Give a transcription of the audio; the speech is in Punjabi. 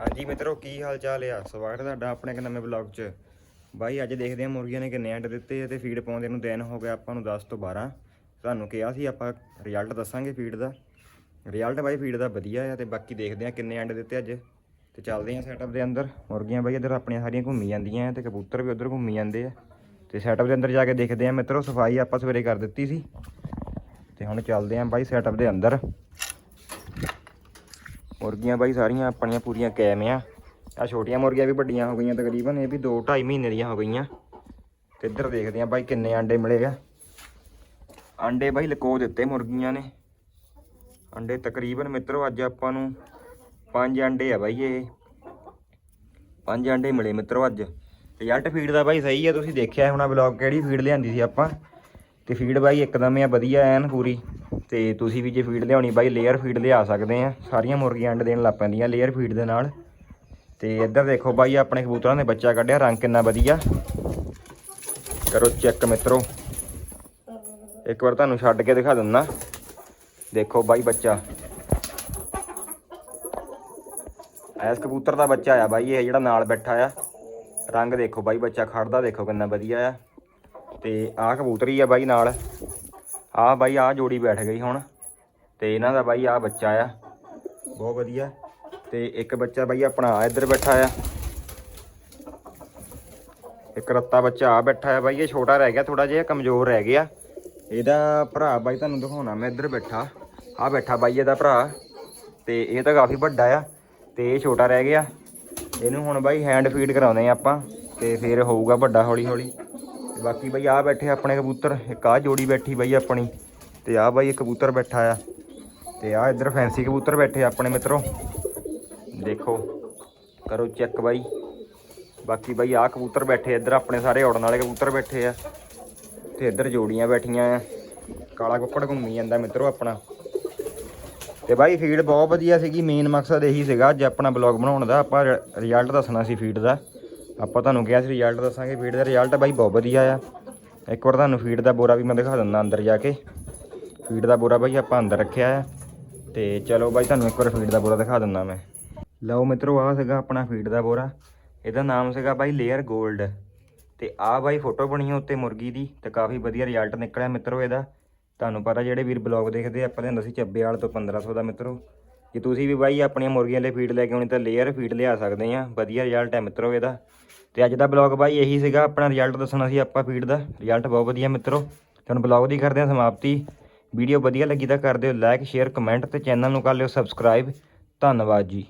ਹਾਂਜੀ ਮਿੱਤਰੋ, ਕੀ ਹਾਲ ਚਾਲ ਆ? ਸਵਾਗਤ ਤੁਹਾਡਾ ਆਪਣੇ ਇੱਕ ਨਵੇਂ ਵਲੌਗ 'ਚ। ਬਾਈ, ਅੱਜ ਦੇਖਦੇ ਆ ਮੁਰਗੀਆਂ ਨੇ ਕਿੰਨੇ ਅੰਡੇ ਦਿੱਤੇ ਆ ਤੇ ਫੀਡ ਪਾਉਂਦੇ ਨੂੰ ਦਿਨ ਹੋ ਗਿਆ ਆਪਾਂ ਨੂੰ 10 ਤੋਂ 12 ਤੁਹਾਨੂੰ ਕਿਹਾ ਸੀ ਆਪਾਂ ਰਿਜ਼ਲਟ ਦੱਸਾਂਗੇ ਫੀਡ ਦਾ। ਰਿਜ਼ਲਟ ਬਾਈ ਫੀਡ ਦਾ ਵਧੀਆ ਆ ਤੇ ਬਾਕੀ ਦੇਖਦੇ ਆ ਕਿੰਨੇ ਅੰਡੇ ਦਿੱਤੇ ਅੱਜ। ਤੇ ਚੱਲਦੇ ਆ ਸੈਟਅਪ ਦੇ ਅੰਦਰ। ਮੁਰਗੀਆਂ ਬਾਈ ਇੱਧਰ ਆਪਣੀਆਂ ਸਾਰੀਆਂ ਘੁੰਮੀ ਜਾਂਦੀਆਂ ਆ ਤੇ ਕਬੂਤਰ ਵੀ ਉਧਰ ਘੁੰਮੀ ਜਾਂਦੇ ਆ। ਤੇ ਸੈਟਅਪ ਦੇ ਅੰਦਰ ਜਾ ਕੇ ਦੇਖਦੇ ਆ ਮਿੱਤਰੋ, ਸਫ਼ਾਈ ਆਪਾਂ ਸਵੇਰੇ ਕਰ ਦਿੱਤੀ ਸੀ। ਤੇ ਹੁਣ ਚੱਲਦੇ ਆ ਬਾਈ ਸੈਟਅਪ ਦੇ ਅੰਦਰ। ਮੁਰਗੀਆਂ ਬਾਈ ਸਾਰੀਆਂ, ਆਪਣੀਆਂ ਪੂਰੀਆਂ ਕੈਮ ਆ। ਆ ਛੋਟੀਆਂ ਮੁਰਗੀਆਂ ਵੀ ਵੱਡੀਆਂ ਹੋ ਗਈਆਂ ਤਕਰੀਬਨ, ਇਹ ਵੀ 2 2.5 ਮਹੀਨੇ ਦੀਆਂ ਹੋ ਗਈਆਂ। ਤੇ ਇੱਧਰ ਦੇਖਦੇ ਆ ਬਾਈ ਕਿੰਨੇ ਆਂਡੇ ਮਿਲੇ ਆ। ਆਂਡੇ ਬਾਈ ਲਕੋ ਦਿੱਤੇ ਮੁਰਗੀਆਂ ਨੇ। ਆਂਡੇ ਤਕਰੀਬਨ ਮਿੱਤਰੋ, ਅੱਜ ਆਪਾਂ ਨੂੰ ਪੰਜ ਆਂਡੇ ਆ ਬਾਈ ਇਹ। ਪੰਜ ਆਂਡੇ ਮਿਲੇ ਮਿੱਤਰੋ ਅੱਜ। ਰਿਜ਼ਲਟ ਫੀਡ ਦਾ ਬਾਈ ਸਹੀ ਆ, ਤੁਸੀਂ ਦੇਖਿਆ ਹੋਣਾ ਵਲੌਗ ਕਿਹੜੀ ਫੀਡ ਲਿਆਂਦੀ ਸੀ ਆਪਾਂ। ਤੇ ਫੀਡ ਬਾਈ ਇੱਕਦਮ ਆ, ਵਧੀਆ ਐਨ ਪੂਰੀ। ਤੇ ਤੁਸੀਂ ਵੀ ਜੇ ਫੀਡ ਲਿਆਉਣੀ ਬਾਈ ਲੇਅਰ ਫੀਡ ਲਿਆ ਸਕਦੇ ਆ। ਸਾਰੀਆਂ ਮੁਰਗੀਆਂ ਅੰਡੇ ਦੇਣ ਲੱਗ ਪੈਂਦੀਆਂ ਲੇਅਰ ਫੀਡ ਦੇ ਨਾਲ। ਤੇ ਇੱਧਰ ਦੇਖੋ ਬਾਈ, ਆਪਣੇ ਕਬੂਤਰਾਂ ਨੇ ਬੱਚਾ ਕੱਢਿਆ, ਰੰਗ ਕਿੰਨਾ ਵਧੀਆ। ਕਰੋ ਚੈੱਕ ਮਿੱਤਰੋ। ਇੱਕ ਵਾਰ ਤੁਹਾਨੂੰ ਛੱਡ ਕੇ ਦਿਖਾ ਦਿੰਦਾ ਦੇਖੋ ਬਾਈ ਬੱਚਾ। ਐਸ ਕਬੂਤਰ ਦਾ ਬੱਚਾ ਆ ਬਾਈ, ਇਹ ਜਿਹੜਾ ਨਾਲ ਬੈਠਾ ਆ। ਰੰਗ ਦੇਖੋ ਬਾਈ, ਬੱਚਾ ਖੜਦਾ, ਦੇਖੋ ਕਿੰਨਾ ਵਧੀਆ ਆ। ਤੇ ਆਹ ਕਬੂਤਰੀ ਆ ਬਾਈ ਨਾਲ। ਆਹ ਬਾਈ ਆਹ ਜੋੜੀ ਬੈਠ ਗਈ ਹੁਣ। ਤੇ ਇਹਨਾਂ ਦਾ ਬਾਈ ਆਹ ਬੱਚਾ ਆ। ਬਹੁਤ ਵਧੀਆ। ਤੇ ਇੱਕ ਬੱਚਾ ਬਾਈ ਆਪਣਾ ਆ ਇੱਧਰ ਬੈਠਾ ਆ। ਇੱਕ ਰੱਤਾ ਬੱਚਾ ਆ ਬੈਠਾ ਆ ਬਾਈ, ਇਹ ਛੋਟਾ ਰਹਿ ਗਿਆ ਥੋੜਾ ਜਿਹਾ ਕਮਜ਼ੋਰ ਰਹਿ ਗਿਆ। ਇਹਦਾ ਭਰਾ ਬਾਈ ਤੁਹਾਨੂੰ ਦਿਖਾਉਣਾ, ਮੈਂ ਇੱਧਰ ਬੈਠਾ। ਆ ਬੈਠਾ ਬਾਈ ਇਹਦਾ ਭਰਾ। ਤੇ ਇਹ ਤਾਂ ਕਾਫੀ ਵੱਡਾ ਆ, ਤੇ ਇਹ ਛੋਟਾ ਰਹਿ ਗਿਆ। ਇਹਨੂੰ ਹੁਣ ਬਾਈ ਹੈਂਡ ਫੀਡ ਕਰਾਉਂਦੇ ਆ ਆਪਾਂ, ਤੇ ਫਿਰ ਹੋਊਗਾ ਵੱਡਾ ਹੌਲੀ ਹੌਲੀ ਤੇ ਬਾਕੀ ਬਾਈ ਆ ਬੈਠੇ ਆਪਣੇ ਕਬੂਤਰ, ਇੱਕ ਆ ਜੋੜੀ ਬੈਠੀ ਬਾਈ ਆਪਣੀ ਤੇ ਆ ਬਾਈ ਕਬੂਤਰ ਬੈਠਾ ਆ ਤੇ ਆ ਇੱਧਰ ਫੈਂਸੀ ਕਬੂਤਰ ਬੈਠੇ ਆਪਣੇ ਮਿੱਤਰੋ। ਦੇਖੋ, ਕਰੋ ਚੈੱਕ ਬਾਈ। ਬਾਕੀ ਬਾਈ ਆ ਕਬੂਤਰ ਬੈਠੇ ਇੱਧਰ ਆਪਣੇ ਸਾਰੇ ਉੜਨ ਵਾਲੇ ਕਬੂਤਰ ਬੈਠੇ ਆ ਤੇ ਇੱਧਰ ਜੋੜੀਆਂ ਬੈਠੀਆਂ ਆ। ਕਾਲਾ ਕੁੱਕੜ ਘੁੰਮੀ ਜਾਂਦਾ ਮਿੱਤਰੋ ਆਪਣਾ। ਤੇ ਬਾਈ ਫੀਡ ਬਹੁਤ ਵਧੀਆ ਸੀਗੀ ਮੇਨ ਮਕਸਦ ਇਹੀ ਸੀਗਾ ਅੱਜ ਆਪਣਾ ਬਲੌਗ ਬਣਾਉਣ ਦਾ, ਆਪਾਂ ਰਿਜ਼ਲਟ ਦੱਸਣਾ ਸੀ ਫੀਡ ਦਾ। ਆਪਾਂ ਤੁਹਾਨੂੰ ਕਿਹਾ ਸੀ ਰਿਜ਼ਲਟ ਦੱਸਾਂਗੇ ਫੀਡ ਦਾ ਰਿਜ਼ਲਟ ਬਾਈ ਬਹੁਤ ਵਧੀਆ ਆ। ਇੱਕ ਵਾਰ ਤੁਹਾਨੂੰ ਫੀਡ ਦਾ ਬੋਰਾ ਵੀ ਮੈਂ ਦਿਖਾ ਦਿੰਦਾ ਅੰਦਰ ਜਾ ਕੇ। ਫੀਡ ਦਾ ਬੋਰਾ ਬਾਈ ਆਪਾਂ ਅੰਦਰ ਰੱਖਿਆ ਆ। ਤੇ ਚਲੋ ਬਾਈ ਤੁਹਾਨੂੰ ਇੱਕ ਵਾਰ ਫੀਡ ਦਾ ਬੋਰਾ ਦਿਖਾ ਦਿੰਦਾ ਮੈਂ। ਲਓ ਮਿੱਤਰੋ ਆਹ ਸੀਗਾ ਆਪਣਾ ਫੀਡ ਦਾ ਬੋਰਾ। ਇਹਦਾ ਨਾਮ ਸੀਗਾ ਬਾਈ ਲੇਅਰ 골ਡ ਤੇ ਆਹ ਬਾਈ ਫੋਟੋ ਬਣੀ ਆ ਉੱਤੇ ਮੁਰਗੀ ਦੀ ਤੇ ਕਾਫੀ ਵਧੀਆ ਰਿਜ਼ਲਟ ਨਿਕਲਿਆ ਮਿੱਤਰੋ ਇਹਦਾ। ਤੁਹਾਨੂੰ ਪਤਾ ਜਿਹੜੇ ਵੀਰ ਬਲੌਗ ਦੇਖਦੇ ਆ, ਆਪਾਂ ਲੈਂਦਾ ਸੀ ਚੱਬੇ ਚੱਬੇਵਾਲ ਤੋਂ 1500 ਦਾ ਮਿੱਤਰੋ। ਜੇ ਤੁਸੀਂ ਵੀ ਬਾਈ ਆਪਣੀਆਂ ਮੁਰਗੀਆਂ ਲਈ ਫੀਡ ਲੈ ਕੇ ਆਉਣੀ ਤਾਂ ਲੇਅਰ ਫੀਡ ਲਿਆ ਸਕਦੇ ਆ ਵਧੀਆ ਰਿਜ਼ਲਟ ਹੈ ਮਿੱਤਰੋ ਇਹਦਾ। ਤੇ ਅੱਜ ਦਾ ਬਲੌਗ ਬਾਈ ਇਹੀ ਸੀਗਾ, ਆਪਣਾ ਰਿਜ਼ਲਟ ਦੱਸਣਾ ਸੀ ਆਪਾਂ ਫੀਡ ਦਾ। ਰਿਜ਼ਲਟ ਬਹੁਤ ਵਧੀਆ ਮਿੱਤਰੋ। ਤੁਹਾਨੂੰ ਬਲੌਗ ਦੀ ਕਰਦੇ ਆ ਸਮਾਪਤੀ। ਵੀਡੀਓ ਵਧੀਆ ਲੱਗੀ ਤਾਂ ਕਰ ਦਿਓ ਲਾਈਕ ਸ਼ੇਅਰ ਕਮੈਂਟ ਤੇ ਚੈਨਲ ਨੂੰ ਕਰ ਲਿਓ ਸਬਸਕ੍ਰਾਈਬ ਧੰਨਵਾਦ ਜੀ।